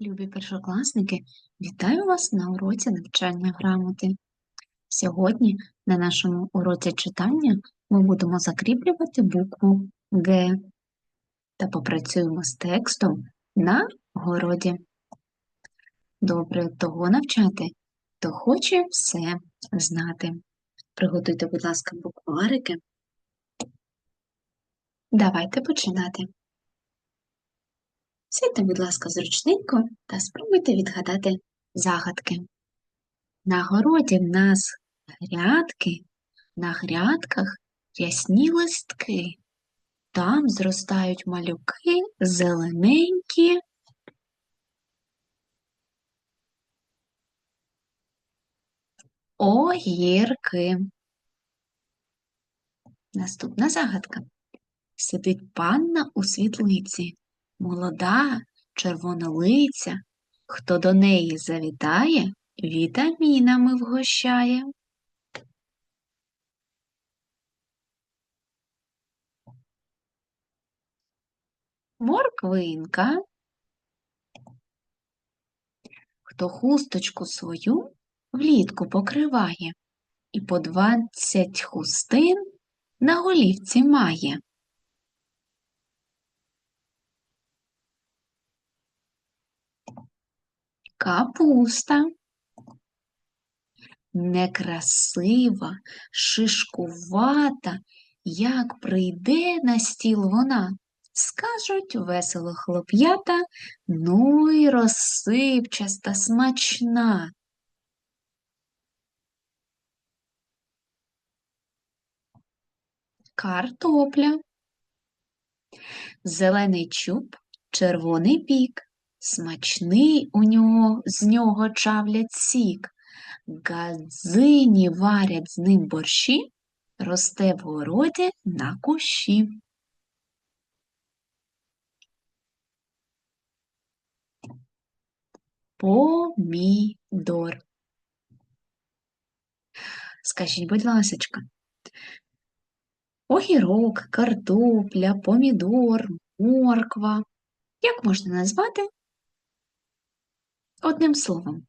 Любі першокласники, вітаю вас на уроці навчання грамоти. Сьогодні на нашому уроці читання ми будемо закріплювати букву Г та попрацюємо з текстом на городі. Добре того навчати, хто хоче все знати. Приготуйте, будь ласка, букварики. Давайте починати. Сядьте, будь ласка, зручненько та спробуйте відгадати загадки. На городі в нас грядки, на грядках рясні листки. Там зростають малюки зелененькі. Огірки. Наступна загадка. Сидить панна у світлиці, молода, червонолиця. Хто до неї завітає, вітамінами вгощає. Морквинка. Хто хусточку свою влітку покриває і по двадцять хустин на голівці має. Капуста. Некрасива, шишкувата, як прийде на стіл вона, скажуть весело хлоп'ята, ну й розсипчаста, смачна. Картопля. Зелений чуб, червоний бік, смачний у нього з нього чавлять сік. Газині варять з ним борщі, росте в городі на кущі. Помідор. Скажіть, будь ласочка, огірок, картопля, помідор, морква. Як можна назвати одним словом?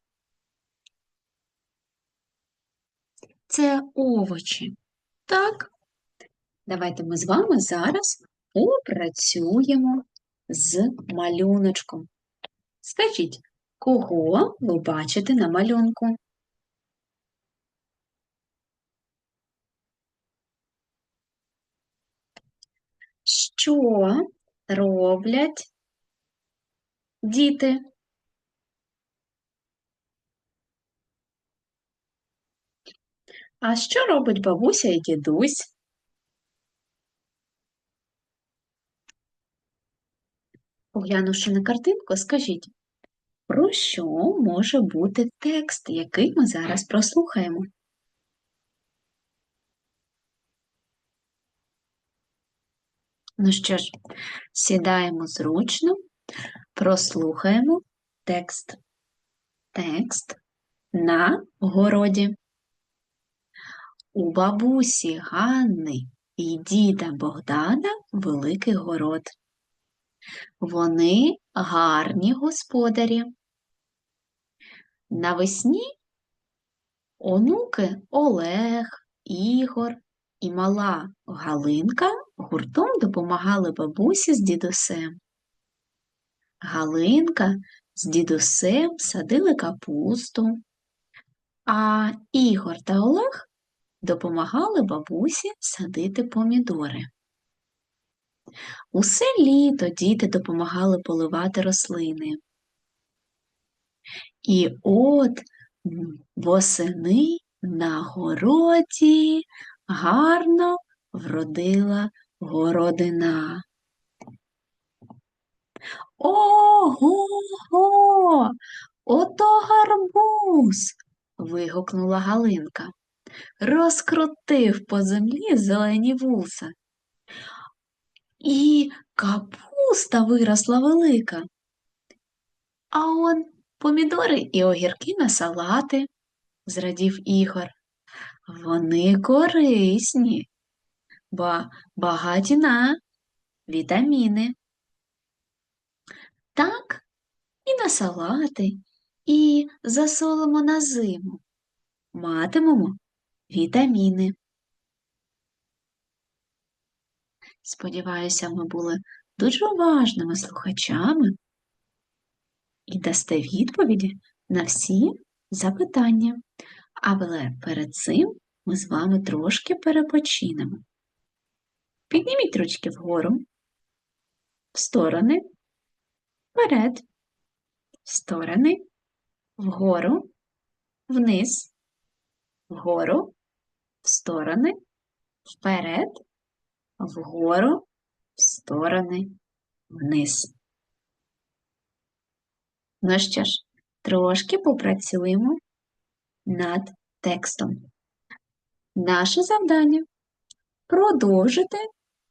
Це овочі. Так? Давайте ми з вами зараз попрацюємо з малюночком. Скажіть, кого ви бачите на малюнку? Що роблять діти? А що робить бабуся і дідусь? Поглянувши на картинку, скажіть, про що може бути текст, який ми зараз прослухаємо? Ну що ж, сідаємо зручно, прослухаємо текст. Текст на городі. У бабусі Ганни і діда Богдана великий город. Вони гарні господарі. Навесні онуки Олег, Ігор і мала Галинка гуртом допомагали бабусі з дідусем. Галинка з дідусем садили капусту, а Ігор та Олег допомагали бабусі садити помідори. Усе літо діти допомагали поливати рослини. І от восени на городі гарно вродила городина. Ого-го! Ото гарбуз. вигукнула Галинка. Розкрутив по землі зелені вуса. І капуста виросла велика. А он помідори і огірки на салати, зрадів Ігор. Вони корисні, ба багаті на вітаміни. Так і на салати і засолимо на зиму. Матимемо вітаміни. Сподіваюся, ми були дуже уважними слухачами і дасте відповіді на всі запитання. Але перед цим ми з вами трошки перепочинемо. Підніміть ручки вгору, в сторони, вперед, в сторони, вгору, вниз, вгору, в сторони, вперед, вгору, в сторони, вниз. Ну що ж, трошки попрацюємо над текстом. Наше завдання продовжити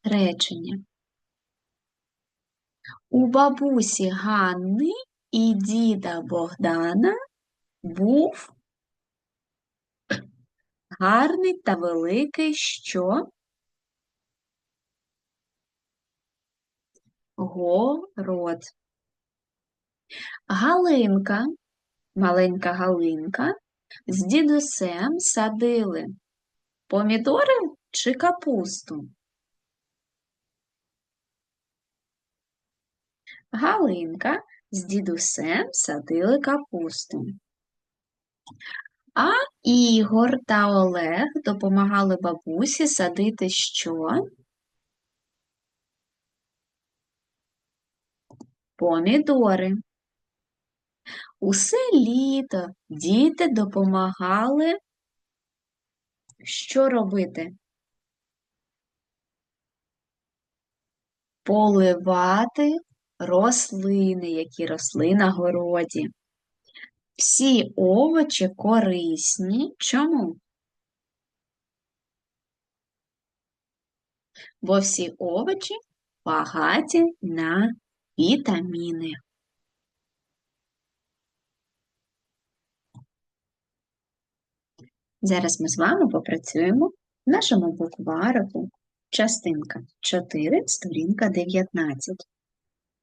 речення. У бабусі Ганни і діда Богдана був гарний та великий що? Город. Галинка, маленька Галинка, з дідусем садили помідори чи капусту? Галинка з дідусем садили капусту. А Ігор та Олег допомагали бабусі садити що? Помідори. Усе літо діти допомагали що робити? Поливати рослини, які росли на городі. Всі овочі корисні. Чому? Бо всі овочі багаті на вітаміни. Зараз ми з вами попрацюємо в нашому букварику частинка 4, сторінка 19.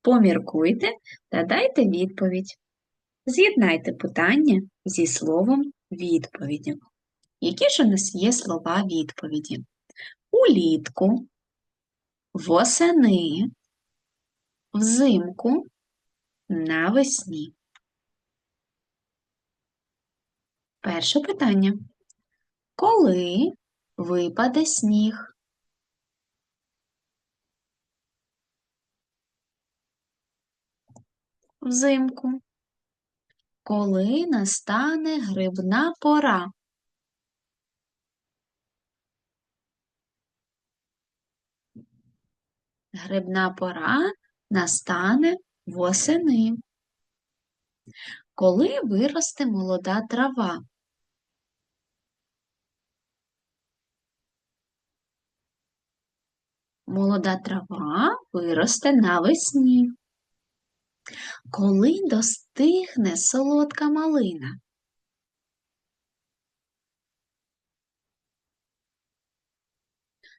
Поміркуйте та дайте відповідь. З'єднайте питання зі словом відповіді. Які ж у нас є слова відповіді? Улітку, восени, взимку, навесні. Перше питання. Коли випаде сніг? Взимку. Коли настане грибна пора? Грибна пора настане восени. Коли виросте молода трава? Молода трава виросте навесні. Коли достигне солодка малина?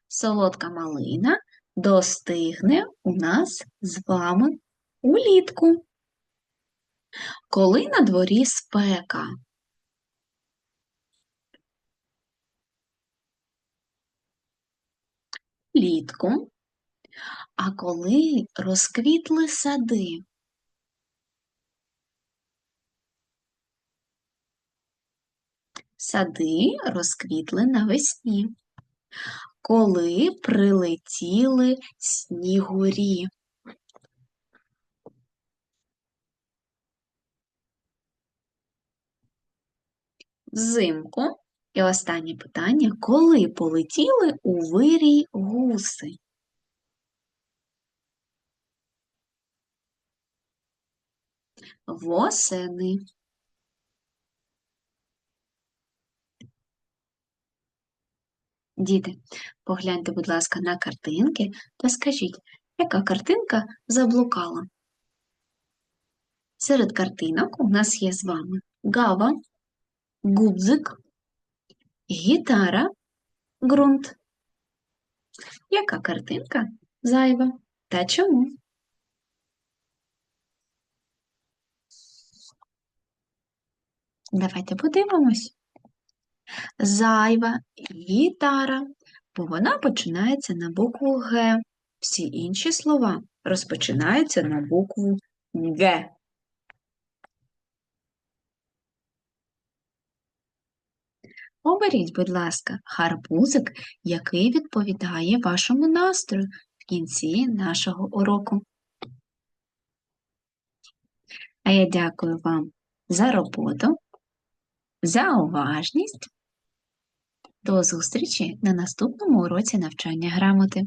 Солодка малина достигне у нас з вами улітку. Коли на дворі спека? Літку. А коли розквітли сади? Сади розквітли навесні. Коли прилетіли снігурі? Взимку. І останнє питання. Коли полетіли у вирій гуси? Восени. Діти, погляньте, будь ласка, на картинки та скажіть, яка картинка заблукала? Серед картинок у нас є з вами гава, гудзик, гітара, ґрунт. Яка картинка зайва та чому? Давайте подивимось. Зайва гітара, бо вона починається на букву Г. Всі інші слова розпочинаються на букву Г. Оберіть, будь ласка, гарбузик, який відповідає вашому настрою в кінці нашого уроку. А я дякую вам за роботу, за уважність. До зустрічі на наступному уроці навчання грамоти.